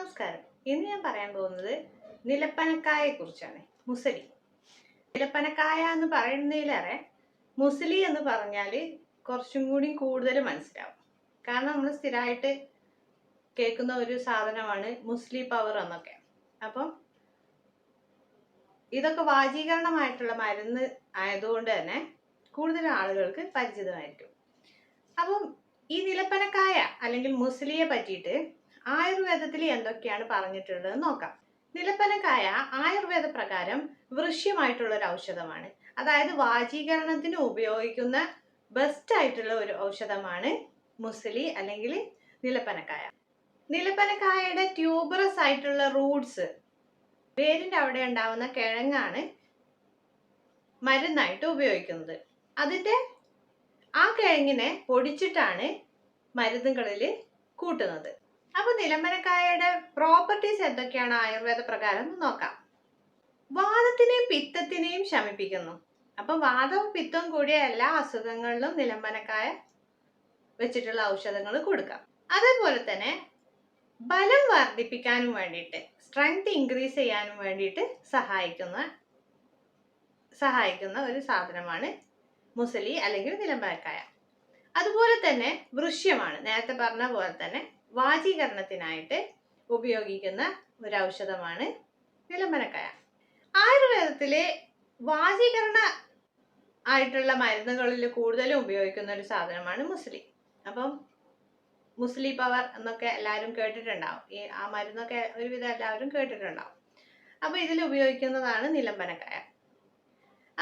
നമസ്കാരം. ഇന്ന് ഞാൻ പറയാൻ പോകുന്നത് നിലപ്പനക്കായെ കുറിച്ചാണ് മുസലി. നിലപ്പനക്കായ എന്ന് പറയുന്നതിലേറെ മുസലി എന്ന് പറഞ്ഞാൽ കുറച്ചും കൂടി കൂടുതൽ മനസ്സിലാവും. കാരണം നമ്മൾ സ്ഥിരമായിട്ട് കേൾക്കുന്ന ഒരു സാധനമാണ് മുസ്ലി പവർ എന്നൊക്കെ. അപ്പം ഇതൊക്കെ വാചീകരണമായിട്ടുള്ള മരുന്ന് ആയതുകൊണ്ട് തന്നെ കൂടുതൽ ആളുകൾക്ക് പരിചിതമായിരിക്കും. അപ്പം ഈ നിലപ്പനക്കായ അല്ലെങ്കിൽ മുസ്ലിയെ പറ്റിയിട്ട് ആയുർവേദത്തിൽ എന്തൊക്കെയാണ് പറഞ്ഞിട്ടുള്ളത് നോക്കാം. നിലപ്പനക്കായ ആയുർവേദ പ്രകാരം വൃശ്യമായിട്ടുള്ള ഒരു ഔഷധമാണ്. അതായത് വാചീകരണത്തിന് ഉപയോഗിക്കുന്ന ബെസ്റ്റ് ആയിട്ടുള്ള ഒരു ഔഷധമാണ് മുസലി അല്ലെങ്കിൽ നിലപ്പനക്കായ. നിലപ്പനക്കായയുടെ ട്യൂബറസ് ആയിട്ടുള്ള റൂട്ട്സ് വേരിന്റെ അവിടെ ഉണ്ടാവുന്ന കിഴങ്ങാണ് മരുന്നായിട്ട് ഉപയോഗിക്കുന്നത്. അതിന്റെ ആ കിഴങ്ങിനെ പൊടിച്ചിട്ടാണ് മരുന്നുകളിൽ കൂട്ടുന്നത്. അപ്പൊ നിലമ്പനക്കായയുടെ പ്രോപ്പർട്ടീസ് എന്തൊക്കെയാണ് ആയുർവേദ പ്രകാരം നോക്കാം. വാദത്തിനെയും പിത്തത്തിനെയും ശമിപ്പിക്കുന്നു. അപ്പൊ വാദവും പിത്തവും കൂടിയ എല്ലാ അസുഖങ്ങളിലും നിലമ്പനക്കായ വെച്ചിട്ടുള്ള ഔഷധങ്ങൾ കൊടുക്കാം അതേപോലെ തന്നെ ബലം വർദ്ധിപ്പിക്കാനും വേണ്ടിയിട്ട് സ്ട്രെങ്ത് ഇൻക്രീസ് ചെയ്യാനും വേണ്ടിയിട്ട് സഹായിക്കുന്ന സഹായിക്കുന്ന ഒരു സാധനമാണ് മുസലി അല്ലെങ്കിൽ നിലമ്പനക്കായ. അതുപോലെ തന്നെ വൃശ്യമാണ്. നേരത്തെ പറഞ്ഞ പോലെ തന്നെ വാചീകരണത്തിനായിട്ട് ഉപയോഗിക്കുന്ന ഒരു ഔഷധമാണ് നിലമ്പനക്കായ ആയുർവേദത്തിലെ വാചീകരണ ആയിട്ടുള്ള മരുന്നുകളിൽ കൂടുതലും ഉപയോഗിക്കുന്ന ഒരു സാധനമാണ് മുസ്ലി. അപ്പം മുസ്ലി പവർ എന്നൊക്കെ എല്ലാവരും കേട്ടിട്ടുണ്ടാവും. ഈ ആ മരുന്നൊക്കെ ഒരുവിധം എല്ലാവരും കേട്ടിട്ടുണ്ടാവും. അപ്പൊ ഇതിൽ ഉപയോഗിക്കുന്നതാണ് നിലമ്പനക്കായ.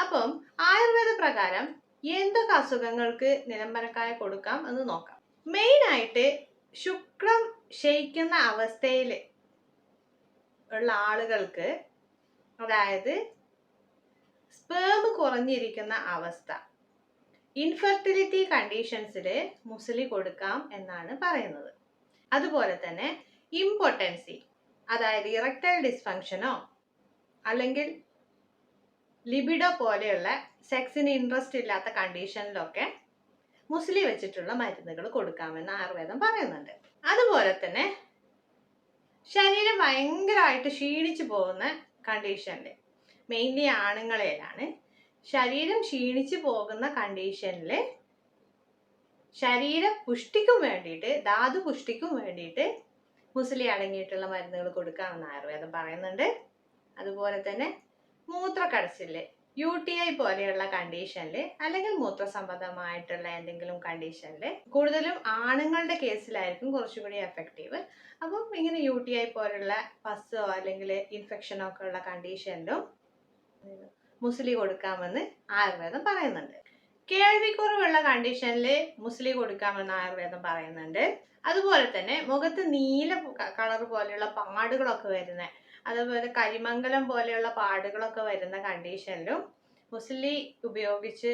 അപ്പം ആയുർവേദ പ്രകാരം എന്തൊക്കെ അസുഖങ്ങൾക്ക് നിലമ്പനക്കായ കൊടുക്കാം എന്ന് നോക്കാം. മെയിൻ ആയിട്ട് ശുക്രം ക്ഷയിക്കുന്ന അവസ്ഥയിൽ ഉള്ള ആളുകൾക്ക് അതായത് സ്പേം കുറഞ്ഞിരിക്കുന്ന അവസ്ഥ ഇൻഫെർട്ടിലിറ്റി കണ്ടീഷൻസിൽ മുസലി കൊടുക്കാം എന്നാണ് പറയുന്നത്. അതുപോലെ തന്നെ ഇമ്പോർട്ടൻസി അതായത് ഇറക്ടൈൽ ഡിസ്ഫങ്ഷനോ അല്ലെങ്കിൽ ലിബിഡോ പോലെയുള്ള സെക്സിന് ഇൻട്രസ്റ്റ് ഇല്ലാത്ത കണ്ടീഷനിലൊക്കെ മുസ്ലി വെച്ചിട്ടുള്ള മരുന്നുകൾ കൊടുക്കാമെന്ന് ആയുർവേദം പറയുന്നുണ്ട്. അതുപോലെ തന്നെ ശരീരം ഭയങ്കരമായിട്ട് ക്ഷീണിച്ചു പോകുന്ന കണ്ടീഷനിൽ മെയിൻലി ആണുങ്ങളിലാണ് ശരീരം ക്ഷീണിച്ചു പോകുന്ന കണ്ടീഷനിൽ ശരീര പുഷ്ടിക്കും വേണ്ടിയിട്ട് ധാതു പുഷ്ടിക്കും വേണ്ടിയിട്ട് മുസ്ലി അടങ്ങിയിട്ടുള്ള മരുന്നുകൾ കൊടുക്കാമെന്ന് ആയുർവേദം പറയുന്നുണ്ട്. അതുപോലെ തന്നെ മൂത്രക്കടച്ചിൽ യു ടി ഐ പോലെയുള്ള കണ്ടീഷനിൽ അല്ലെങ്കിൽ മൂത്രസംബന്ധമായിട്ടുള്ള എന്തെങ്കിലും കണ്ടീഷനിൽ കൂടുതലും ആണുങ്ങളുടെ കേസിലായിരിക്കും കുറച്ചുകൂടി എഫക്റ്റീവ് അപ്പം ഇങ്ങനെ യു ടി ഐ പോലുള്ള പസ്സോ അല്ലെങ്കിൽ ഇൻഫെക്ഷനോ ഒക്കെ ഉള്ള കണ്ടീഷനിലും മുസ്ലി കൊടുക്കാമെന്ന് ആയുർവേദം പറയുന്നുണ്ട്. കേൾവിക്കുറവുള്ള കണ്ടീഷനിൽ മുസ്ലി കൊടുക്കാമെന്ന് ആയുർവേദം പറയുന്നുണ്ട്. അതുപോലെ തന്നെ മുഖത്ത് നീല കളർ പോലെയുള്ള പാടുകളൊക്കെ വരുന്ന അതുപോലെ കരിമംഗലം പോലെയുള്ള പാടുകളൊക്കെ വരുന്ന കണ്ടീഷനിലും മുസ്ലി ഉപയോഗിച്ച്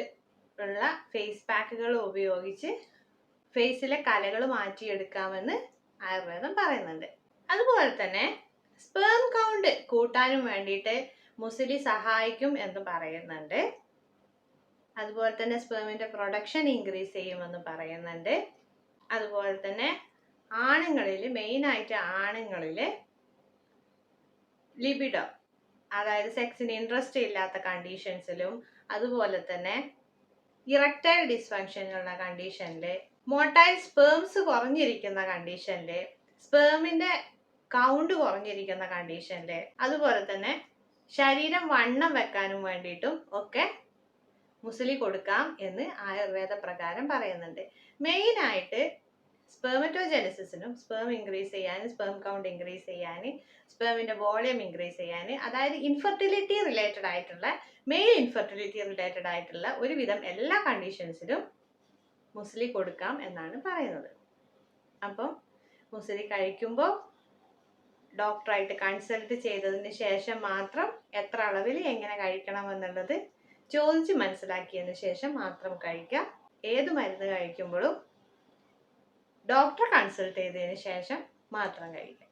ഉള്ള ഫേസ് പാക്കുകൾ ഉപയോഗിച്ച് ഫേസിലെ കലകൾ മാറ്റിയെടുക്കാമെന്ന് ആയുർവേദം പറയുന്നുണ്ട്. അതുപോലെ തന്നെ സ്പേം കൗണ്ട് കൂട്ടാനും വേണ്ടിയിട്ട് മുസ്ലി സഹായിക്കും എന്ന് പറയുന്നുണ്ട്. അതുപോലെ തന്നെ സ്പേമിന്റെ പ്രൊഡക്ഷൻ ഇൻക്രീസ് ചെയ്യുമെന്ന് പറയുന്നുണ്ട്. അതുപോലെ തന്നെ ആണുങ്ങളിൽ മെയിനായിട്ട് ആണുങ്ങളിൽ ലിബിഡോ അതായത് സെക്സിന് ഇൻട്രസ്റ്റ് ഇല്ലാത്ത കണ്ടീഷൻസിലും അതുപോലെ തന്നെ ഇറക്ടൈൽ ഡിസ്ഫങ്ഷനുള്ള കണ്ടീഷനിൽ മോട്ടൈൽ സ്പേംസ് കുറഞ്ഞിരിക്കുന്ന കണ്ടീഷനിൽ സ്പേമിന്റെ കൗണ്ട് കുറഞ്ഞിരിക്കുന്ന കണ്ടീഷനിൽ അതുപോലെ തന്നെ ശരീരം വണ്ണം വെക്കാനും വേണ്ടിയിട്ടും ഒക്കെ മുസ്ലി കൊടുക്കാം എന്ന് ആയുർവേദ പ്രകാരം പറയുന്നുണ്ട്. മെയിനായിട്ട് സ്പെർമറ്റോജെനസിസിനും സ്പേം ഇൻക്രീസ് ചെയ്യാൻ സ്പേം കൗണ്ട് ഇൻക്രീസ് ചെയ്യാൻ സ്പേമിന്റെ വോളിയം ഇൻക്രീസ് ചെയ്യാൻ അതായത് ഇൻഫെർട്ടിലിറ്റി റിലേറ്റഡ് ആയിട്ടുള്ള മെയിൽ ഇൻഫെർട്ടിലിറ്റി റിലേറ്റഡ് ആയിട്ടുള്ള ഒരുവിധം എല്ലാ കണ്ടീഷൻസിലും മുസ്ലി കൊടുക്കാം എന്നാണ് പറയുന്നത്. അപ്പം മുസ്ലി കഴിക്കുമ്പോൾ ഡോക്ടറായിട്ട് കൺസൾട്ട് ചെയ്തതിന് ശേഷം മാത്രം എത്ര അളവിൽ എങ്ങനെ കഴിക്കണം എന്നുള്ളത് ചോദിച്ച് മനസ്സിലാക്കിയതിന് ശേഷം മാത്രം കഴിക്കുക ഏത് മരുന്ന് കഴിക്കുമ്പോഴും ഡോക്ടറെ കൺസൾട്ട് ചെയ്തതിന് ശേഷം മാത്രം കഴിക്കുക